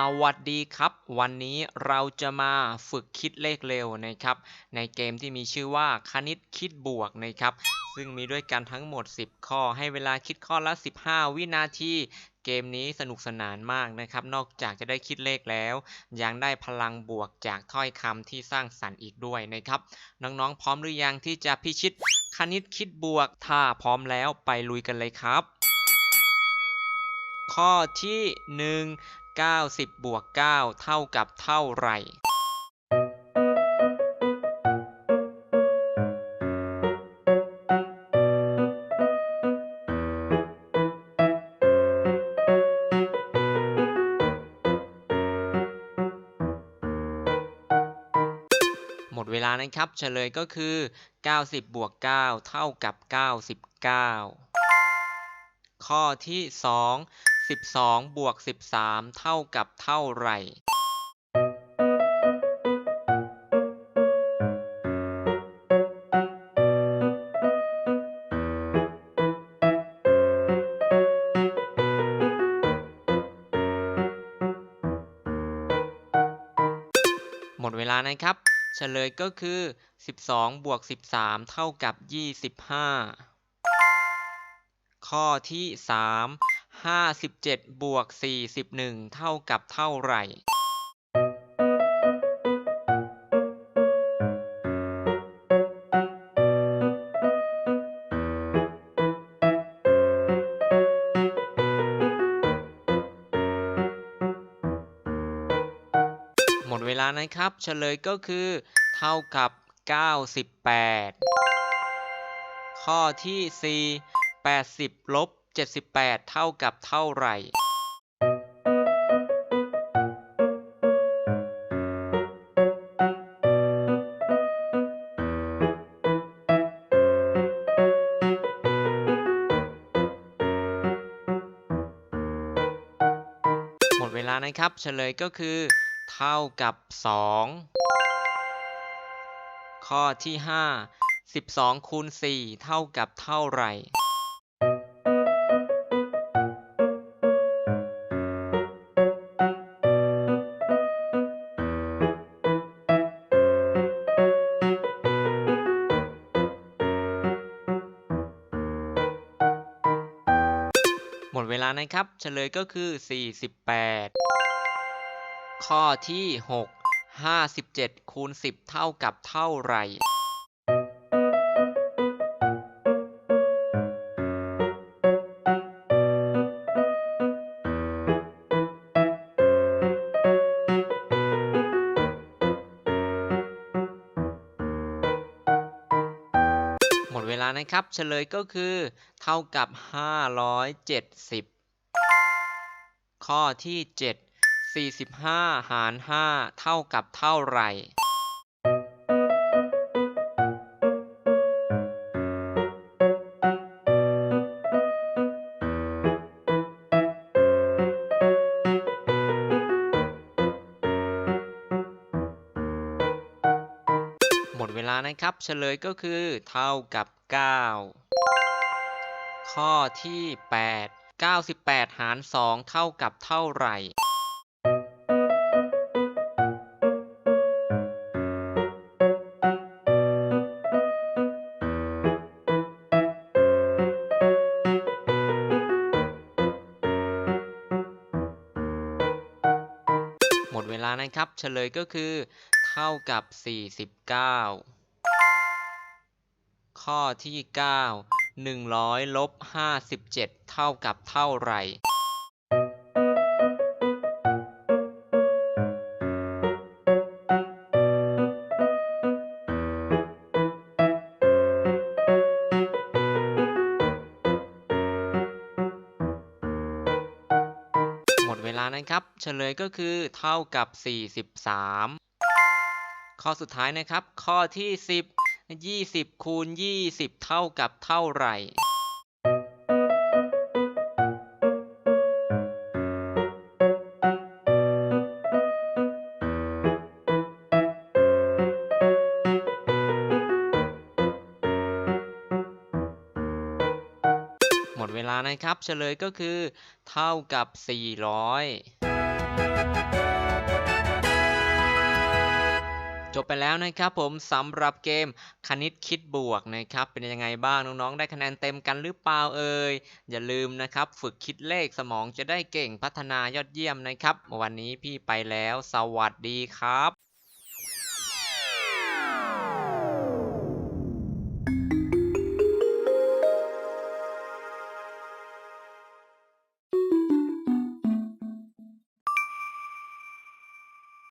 สวัสดีครับ วันนี้เราจะมาฝึกคิดเลขเร็วนะครับ ในเกมที่มีชื่อว่าคณิตคิดบวกนะครับ ซึ่งมีด้วยกันทั้งหมด 10 ข้อ ให้เวลาคิดข้อละ 15 วินาที เกมนี้สนุกสนานมากนะครับ นอกจากจะได้คิดเลขแล้ว ยังได้พลังบวกจากถ้อยคำที่สร้างสรรค์อีกด้วยนะครับ น้องๆ พร้อมหรือยังที่จะพิชิตคณิตคิดบวก ถ้าพร้อมแล้วไปลุยกันเลยครับข้อที่1 90บวก9เท่ากับเท่าไหร่หมดเวลานะครับ เฉลยก็คือ 90 บวก 9 เท่ากับ 99 ข้อที่ 2 12บวก13เท่ากับเท่าไหร่หมดเวลานะครับ เฉลยก็คือ 12 บวก 13 เท่ากับ 25 ข้อที่ 3 57บวก41เท่ากับเท่าไหร่หมดเวลานะครับ เฉลยก็คือเท่ากับ 98 ข้อที่ 4 80 ลบ 78 เท่ากับเท่าไหร่หมดเวลานะครับเฉลยก็คือ เท่ากับ 2 ข้อที่ 5 12คูณ4เท่ากับเท่าไหร่ ลานะครับเฉลยก็คือ 48 ข้อที่ 6 57คูณ10 เท่ากับเท่าไหร่ มดเวลานะครับ เฉลยก็คือ เท่ากับ 570 ข้อที่ 7 45 หาร 5 เท่ากับเท่าไหร่ นะครับ เฉลยก็คือเท่ากับ 9 ข้อที่ 8 98 หาร 2 เท่ากับเท่าไหร่หมดเวลานะครับ เฉลยก็คือ เท่ากับ 49 ข้อที่9 100ลบ57เท่ากับเท่าไหร่หมดเวลานะครับเฉลยก็คือเท่ากับ 43 ข้อสุดท้ายนะครับ ข้อที่ 10 20คูณ20 เท่ากับเท่าไหร่ หมดเวลานะครับ เฉลยก็คือ เท่ากับ 400 จบไปแล้วนะครับผมสำหรับเกมคณิตคิดบวกนะครับเป็นยังไงบ้างน้องๆ ได้คะแนนเต็มกันหรือเปล่าเอ่ยอย่าลืมนะครับฝึกคิดเลขสมองจะได้เก่งพัฒนายอดเยี่ยมนะครับ วันนี้พี่ไปแล้ว สวัสดีครับ